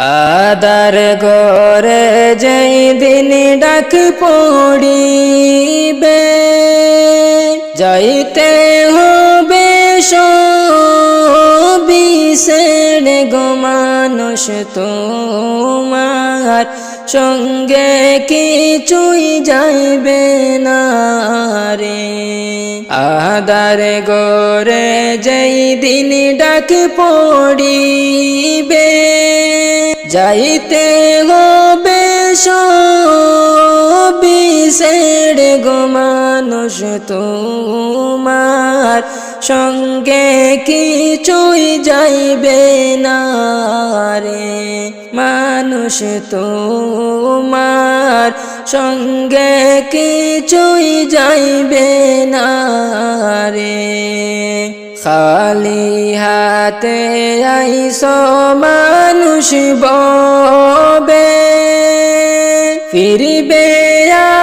আদার গরে যেই দিন ডাক পড়িবে, যাইতে হবে বিশের গো মানুষ তোমার। সঙ্গে কিছুই যাইবে না রে। আদার গরে যেই দিন ডাক পড়িবে যাইতে হবে গো মানুষ তোমার। সঙ্গে কিছুই যাইবে না রে মানুষ তোমার। সঙ্গে কিছুই যাইবে না রে খালি হাতে আইস মানুষ ববে। ফিরবে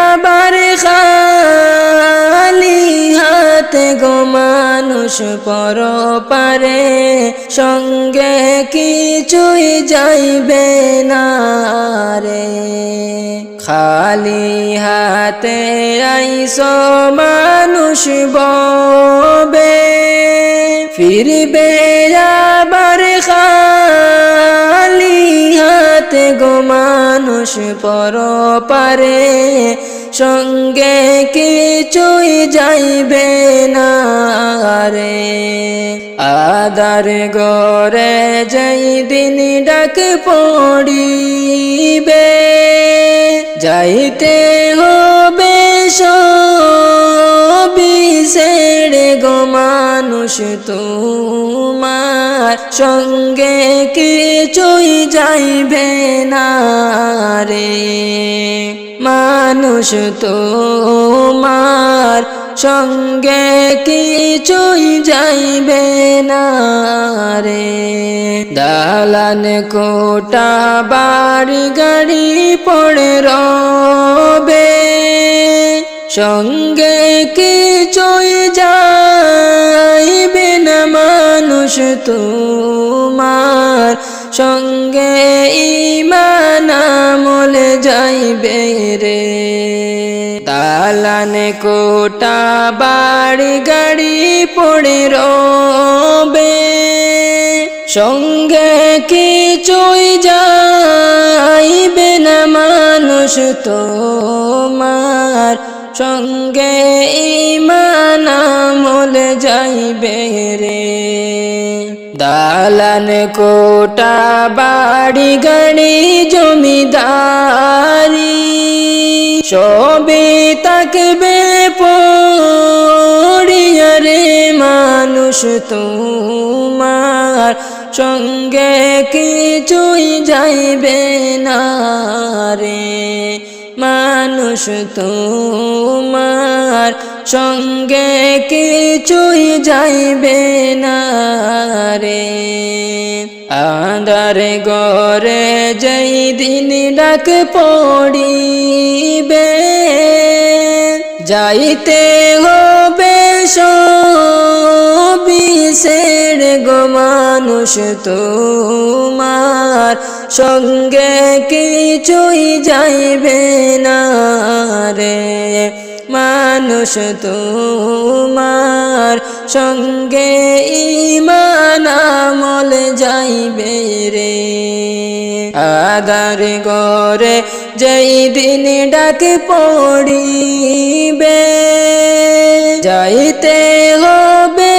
আবার খালি হাতে গো মানুষ পর পারে সঙ্গে কিছুই যাইবে না রে। খালি হাতে আইস মানুষ ববে, ফিরবে আবার খালি হাতে গো মানুষ পর পারে সঙ্গে কিছুই যাইবে না রে। আদার গরে যাই দিন ডাক পড়িবে যাইতে হবে বিশের গো মানুষ, তোমার সঙ্গে কিছুই যাইবে না রে। মানুষ, তোমার সঙ্গে কিছুই যাইবে না রে। দালান কোটা বাড়ি গাড়ি পড়ে রবে। সঙ্গে কিছুই যাইবে না মানুষ তোমার? সঙ্গে ইমান আমলে যাইবে রে। তালান কোটা বাড়ি গাড়ি পড়ে রবে। সঙ্গে কিছুই যাইবে না মানুষ তোমার? সঙ্গে ইমান আমল যাইবে রে। দালান কোটা বাড়ি গাড়ি জমিদারি, সবে তাকবে পড়িয়া রে মানুষ তোমার। সঙ্গে কিছুই যাইবে না রে। মানুষ তোমার সঙ্গে কিছুই যাইবে না রে। আন্দার গরে যেই দিন ডাক পড়িবে, যাইতে হবে বিশের গো মানুষ তোমার। সঙ্গে কিছুই যাইবে না রে। মানুষ তোমার সঙ্গে ইমান আমল যাইবে রে। আদার গরে যেই দিন ডাক পড়িবে, যাইতে হবে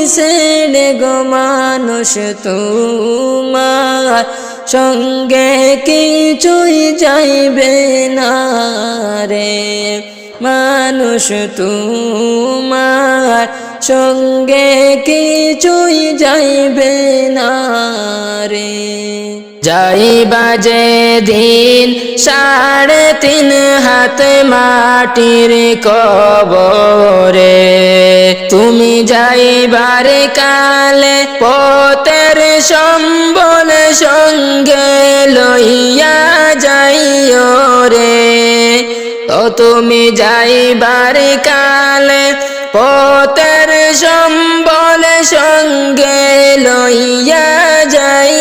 বিশের গো মানুষ তোমার সঙ্গে কিছুই যাইবে না রে। মানুষ তোমার সঙ্গে কিছুই যাইবে না রে। যাই বাজে দিন, সাড়ে তিন হাত মাটির কবরে। তুমি যাইবারে কালে পতের সম্বল সঙ্গে লইয়া যাইও রে। তো তুমি যাইবার কালে পতের সম্বল সঙ্গে লইয়া যাই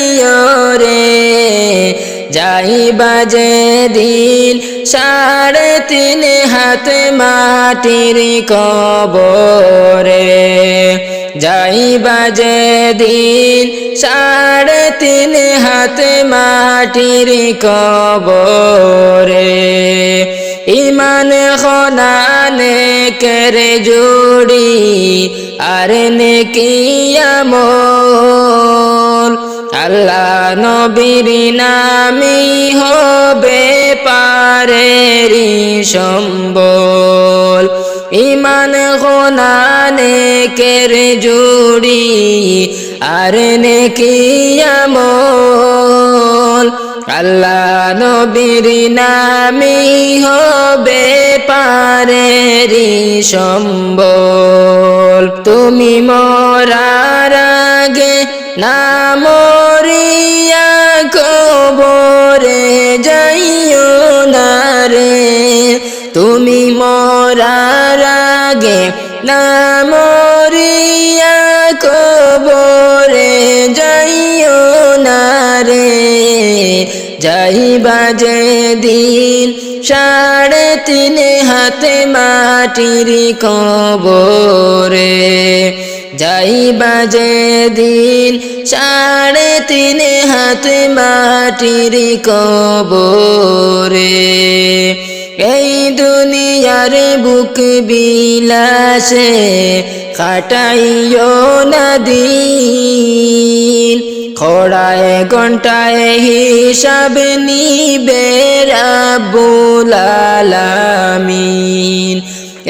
যাই বাজে দিন সাড়ে তিন হাত মাটির কবরে। যাই বাজে দিন সাড়ে তিন হাত মাটির কবরে। ইমান খনানে কেরে জুড়ি, আর নেকিয়ামল আল্লাহ নবীর নামি হবে পারেরি সম্বল। ইমান খনানে কেরে জুড়ি আর নেকিয়ামল আল্লাহ নবীর নামি হবে পারেরি সম্বল। তুমি মরার আগে না মরিয়া কবরে যাইও না রে। তুমি মরার আগে না মরিয়া কবরে যাইও না রে। যাই বাজে দিন, সাড়ে তিন হাতে মাটির কবরে। যাই বাজে দিন, সাড়ে তিন হাতে মাটির কবরে। এই দুনিয়ার বুক বিলাসে কাটাইও নদীন খোড়ায় ঘন্টায় হিসাব নিবে রাব্বুল আলামিন।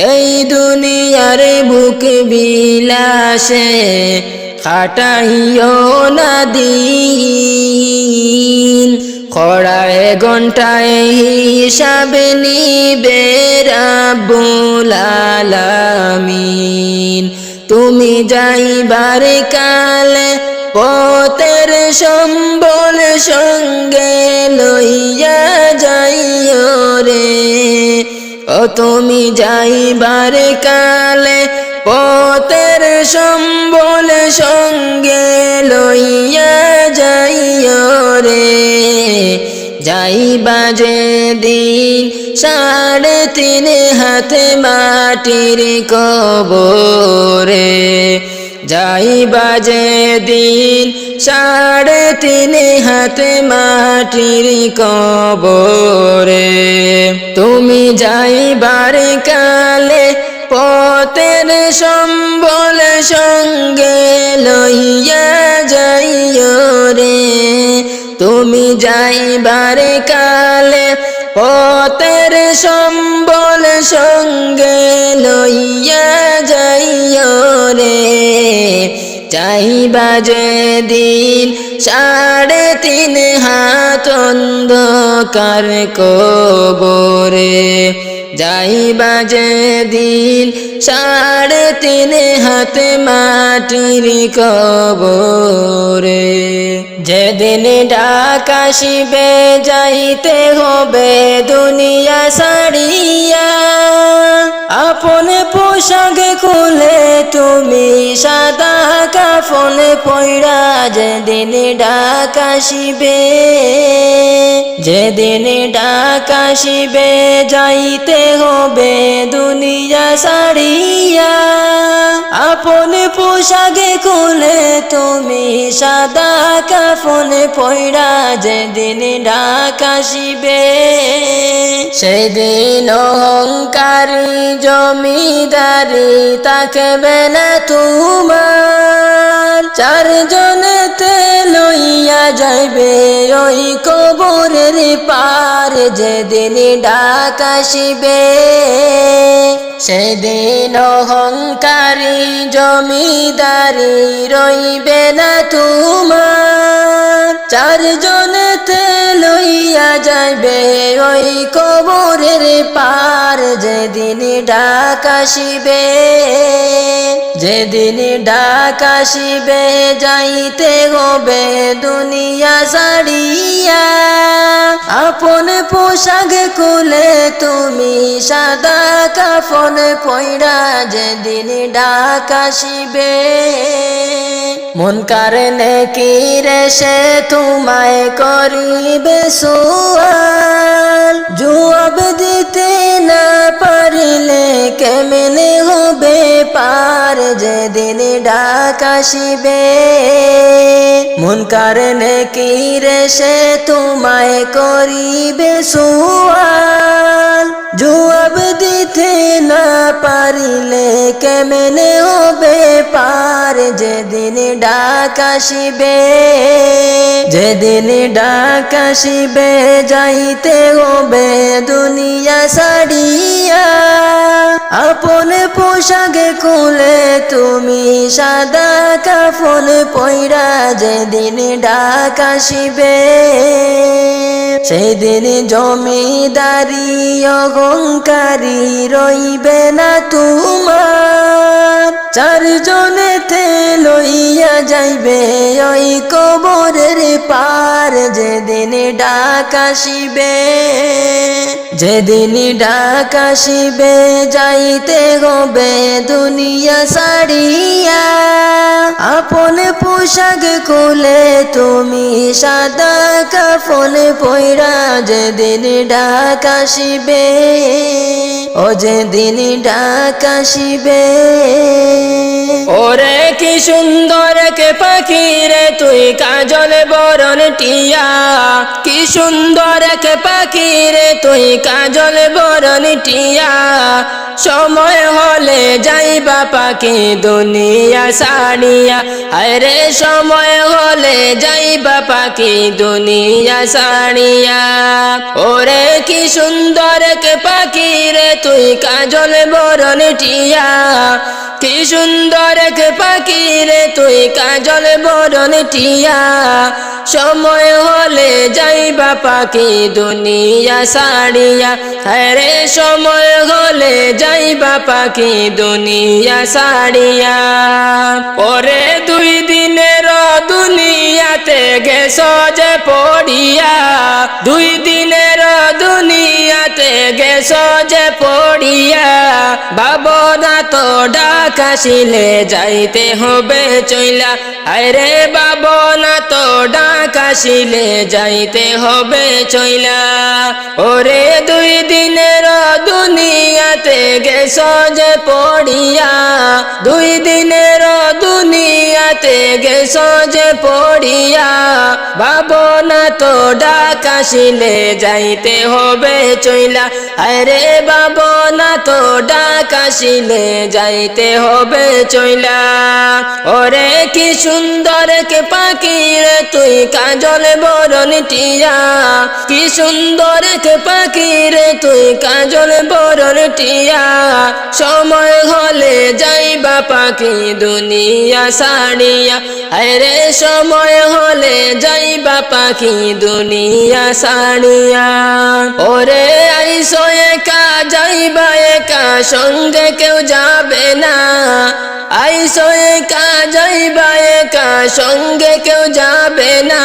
এই দুনিয়ার বুক বিলাসে খাটাইও নদীন খড়ায় ঘন্টায় হিসাব নিবে রাব্বুল আলামিন। তুমি যাইবার কালে পতের সম্বল সঙ্গে লইয়া যাইও রে। ও তুমি যাইবার কালে পতের সম্বল সঙ্গে যাই বাজে দিন, সাড়ে তিন হাতে মাটির কবরে। যাই বাজে দিন, সাড়ে তিন হাতে মাটির কবরে। তুমি যাইবার কালে পতের সম্বল সঙ্গে লইয়া যাইও রে। তুমি যাইবার কালে পতের সম্বল সঙ্গে লইয়া যাইও রে। চাই বাজে দিন সাড়ে তিন হাত অন্ধকার কবরে যাই বাজে দিল সাড়ে তিন হাত মাটির কবরে। যেদিন ডাকাশিবে যাইতে হবে দুনিয়া সাড়িয়া আপন পোশাক খুলে তুমি সাদা কাফনে পয়রা যেদিন ডাক আসিবে, যেদিন ডাক আসিবে যাইতে হবে দুনিয়া সারিয়া আপনে পোশাকে খুলে তুমি সাদা কাফন পয়রা যেদিন ডাক আসিবে, সেদিন অহংকারী জমিদারি তাকবে না তোমার। চারজনেতে লইয়া যাইবে ওই কবরের পার যেদিন ডাক আসিবে, সেদিন অহংকারী জমিদারি রইবে না তোমার। চারজনেতে লইয়া যাইবে, ওই কবরের পার যেদিন ডাক আসিবে, যেদিন ডাক আসিবে যাইতে হবে দুনিয়া সাড়িয়া আপন পোশাক কুলে তুমি সাদা কাফন পয়রা যেদিন ডাক আসিবে মন কারণে কি রে সে তোমায় করিবে সুয়াল? জবাব দিতে না পারিলে কেমনে হবে পার যেদিন ডাক আসিবে? মন কারণে কি রে সে তোমায় করিবে সুয়াল? জবাব দিতে না পারিলে কেমনে হবে পার যেদিন ডাক যেদিন ডাক যাইতে হবে দুনিয়া সারিয়া আপন পোশাক খুলে তুমি সাদা কাফন পয়রা যেদিন ডাক সেদিন জমিদারি অহংকারী রইবে না তোমার। চারজনেতে লইয়া যাইবে, ওই কবরের পার যেদিন ডাক আসিবে। যেদিন ডাক আসিবে, যাইতে হবে দুনিয়া সারিয়া পোশাক খুলে তুমি সাদা কাফন পয়রা যেদিন ডাক আসিবে, ও যেদিন ডাক আসিবে। ওরে কি সুন্দর কে পাখি তুই কাজল বরণ টিয়া। কি সুন্দর কে পাখি রে, তুই কাজল বরণ টিয়া। সময় হলে যাইবা পাখি দুনিয়া সানিয়া। আরে সময় হলে যাইবা পাখি দুনিয়া সানিয়া ওরে কি সুন্দর কে পাখি রে, তুই কাজল বরণ টিয়া। কি সুন্দর এক পাখি রে, তুই কাজল বরণ টিয়া। সময় হলে যাইবা পাখি দুনিয়া সারিয়া। আরে সময় হলে যাইবা পাখি দুনিয়া সারিয়া। পরে দুই দিনের দুনিয়াতে গেছ যে পড়িয়া, দুই দিনের দুনিয়াতে গেছ যে পড়িয়া, বাবনা তো ডাকাশিলে যাইতে হবে চইলা। আরে বাবনা তো ডাকাশিলে যাইতে হবে চইলা। ওরে দুই দিনের দুনিয়াতে গেছ যে পড়িয়া, দুই দিনের দুনিয়াতে গেছ যে পড়িয়া বাবনা তো ডাকাশিলে যাইতে হবে চইলা। আরে বাবনা তো ডাকাশিলে যাইতে হবে চইলা। ওরে কি সুন্দর কে পাখি রে, তুই কাজল বরণ টিয়া। কি সুন্দর কে পাখি রে, তুই কাজল বরণ টিয়া। সময় হলে যাইবা পাখি দুনিয়া সারিয়া। আরে সময় হলে যাইবা পাখি দুনিয়া সারিয়া ওরে আইসো একা যাইবা একা, সঙ্গে কেউ যাবে না। আইসো একা যাইবা একা, সঙ্গে কেউ যাবে না।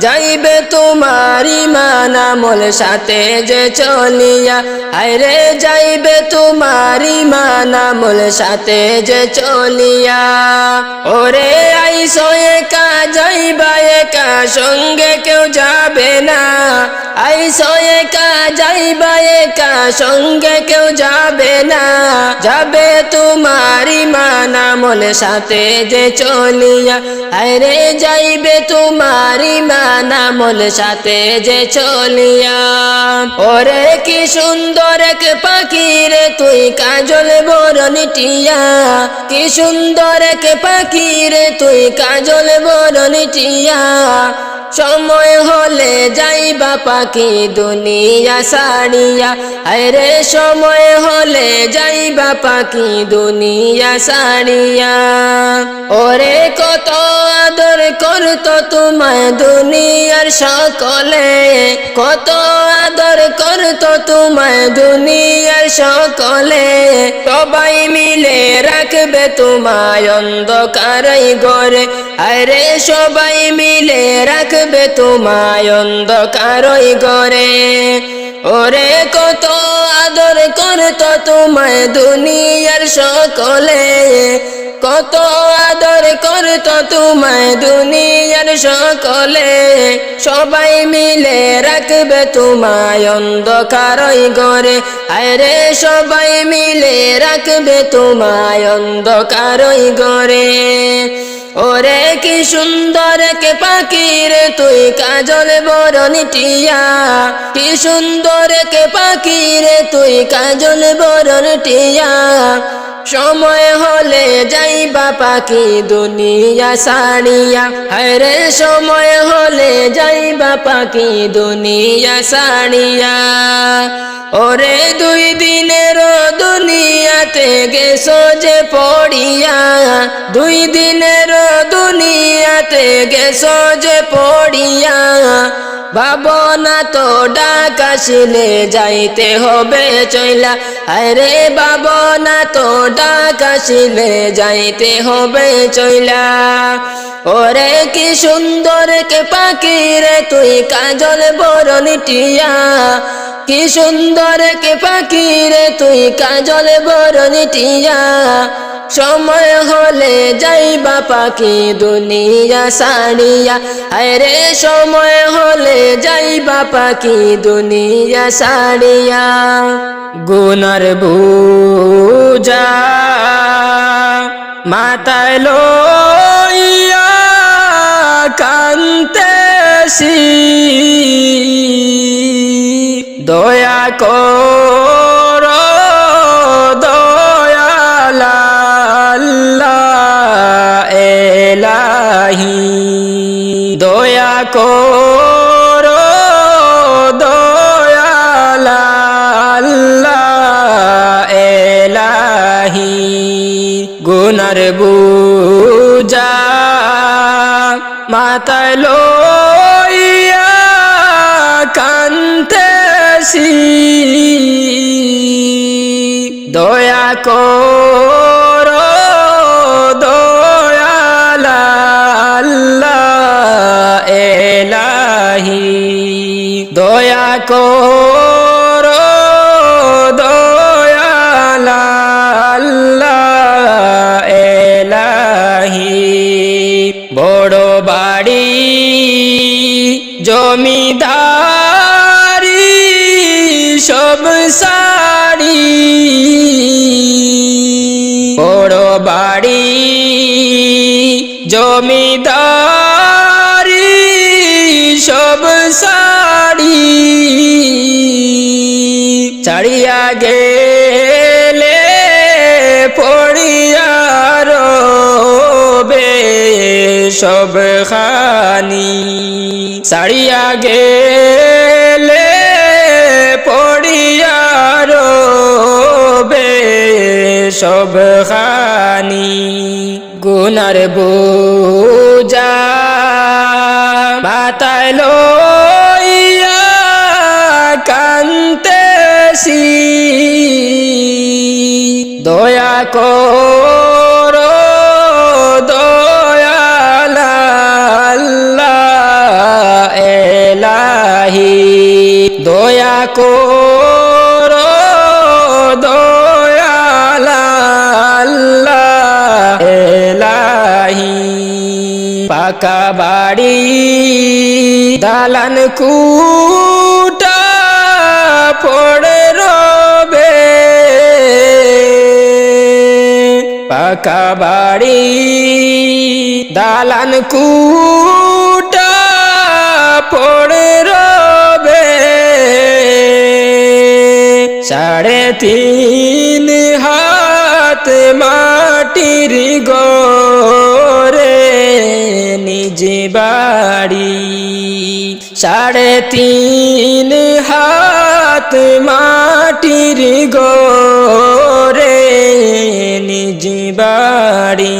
যাইবে তোমারি মানামল সাথে যে চলিয়া। আরে যাইবে তোমারি মানামল সাথে যে চলিয়া। ওরে, আইসো একা, যাইবা একা, সঙ্গে কেউ যাবে না। আইসো একা, যাইবা একা, সঙ্গে কেউ যাবে না। যাবে তোমারি মানামল সাথে যে চলিয়া। আরে যাইবে তোমারি মানামল সাথে যে চলিয়া। ওরে কি সুন্দর এক পাখি রে তুই কাজল বরণ টিয়া। কি সুন্দর এক পাখি রে তুই কাজল বরণ টিয়া। সময় হলে যাইবা পাখি দুনিয়া সারিয়া। আরে সময় হলে যাইবা পাখি দুনিয়া সারিয়া। ওরে কত আদর করতো তোমায় দুনিয়ার সকলে কত আদর করতো তোমায়, দুনিয়ার সকলে। সবাই মিলে রাখবে তোমায় অন্ধকারাই গড়ে। আরে সবাই মিলে রাখ রাখবে তোমায় অন্ধকারই গরে ওরে কত আদর করত তোমায়, দুনিয়ার সকলে। কত আদর করত তোমায় দুনিয়ার সকলে। সবাই মিলে রাখবে তোমায় অন্ধকারই গরে আরে সবাই মিলে রাখবে তোমায় অন্ধকারই গরে ওরে কি সুন্দর, কে পাখির তুই? কাজল বরণ টিয়া। কি সুন্দর, কে পাখির তুই? কাজল বরণ টিয়া। সময় হলে যাইবা পাখি দুনিয়া সাড়িয়া হরে সময় হলে যাইবা পাখি দুনিয়া সাড়িয়া ওরে দুই দিনের দুনিয়াতে গেছো যে দুই দিনের দুনিয়াতে গেছ যে পড়িয়া ভাবনা তো ডাক আসিলে যাইতে হবে চইলা। আরে ভাবনা তো ডাক আসিলে যাইতে হবে চইলা। ওরে কি সুন্দর কে পাখি রে তুই কাজল বরণ টিয়া কি সুন্দর কে পাখি রে তুই কাজল বরণ টিয়া সময় হলে যাইবা পাখি দুনিয়া সাড়িয়া আরে সময় হলে যাইবা পাখি দুনিয়া সাড়িয়া গুনার বুজা মাতায় লইয়া কান্তেছি দয়া কর দয়ালা এলাহি। দয়া কর গুনার বুজা মাতায় লইয়া কান্তেছি দয়া কর ছাড়িয়া গেলে পড়িয়া রবে সব খানি ছাড়িয়া গেলে পড়িয়া রবে সব খানি গুনার বোজা বাতায় লইয়া কান্তেছি। কর দয়ালা এলাহি। দয়া কর দয়ালা এলাহি। পাকা বাড়ি দালান কুটা পাকা বাড়ি দালান কুটা পড়ে রবে। সাড়ে তিন হাত মাটির গরে নিজ বাড়ি। সাড়ে তিন হাত মাটির গরে বাড়ি।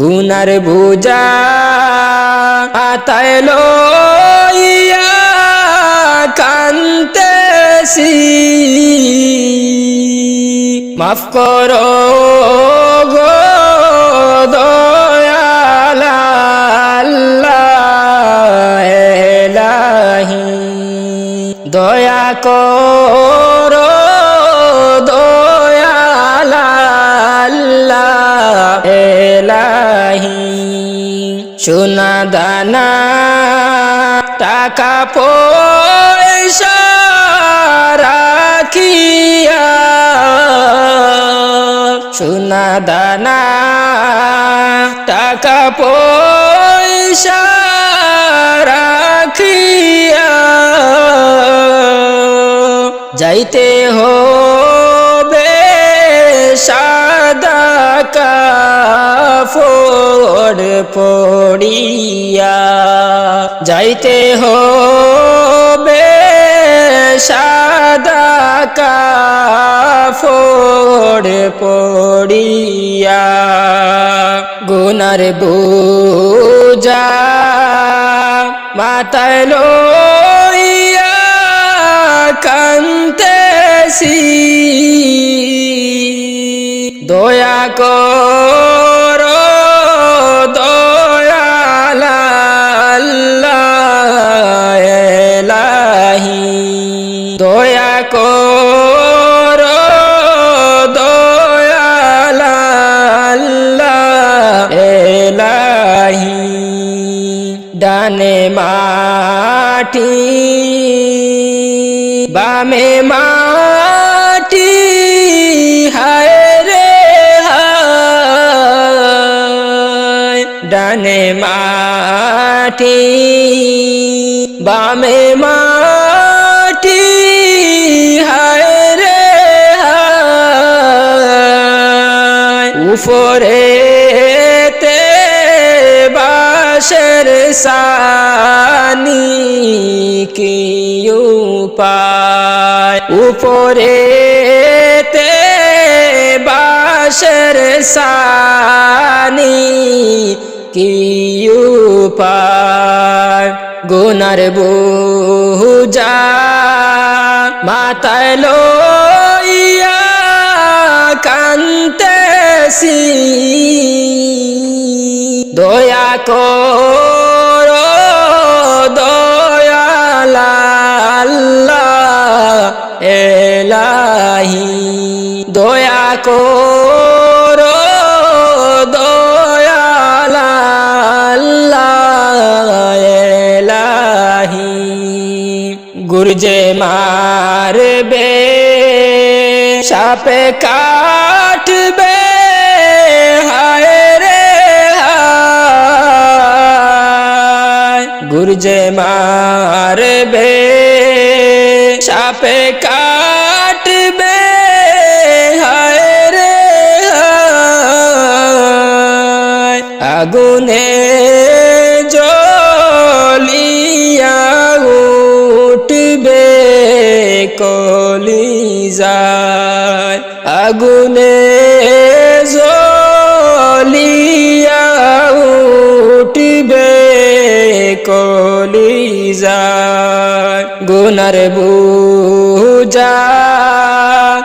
গুনার বোঝা আতায় লইয়া কান্তেছি। মাফ করো গো দয়া কর সোনা দানা টাকা পয়সা রাখিয়া। সোনা দানা টাকা পয়সা রাখিয়া। যাইতে হবে সাদা পড়িয়া যাইতে হবে সাদা কাফড় পড়িয়া। গুনার বুজা মাতায় লইয়া কান্তেছি দয়া কর দয়াল্লাহ এলাহি। দয়া কর দয়াল্লাহ এলাহি। ডানে মাটি বামে মাটি হায় তে বাসের সানি কি উপায় উপরে তে বাসের সানি কি উপায় গুনার বুজা মাতায় লইয়া কান্তেছি দয়া কর এলাহি। দয়া কর এলাহি। গুরজে মারবে সাপে কাটবে মারবে সাপে কাটবে হায় রে আগুনে জলিয়া উঠবে কলিজায় আগুনে গুনার বুজা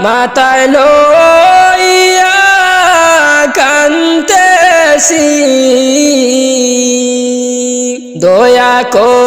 মাতায় লইয়া কান্তেছি দয়া কর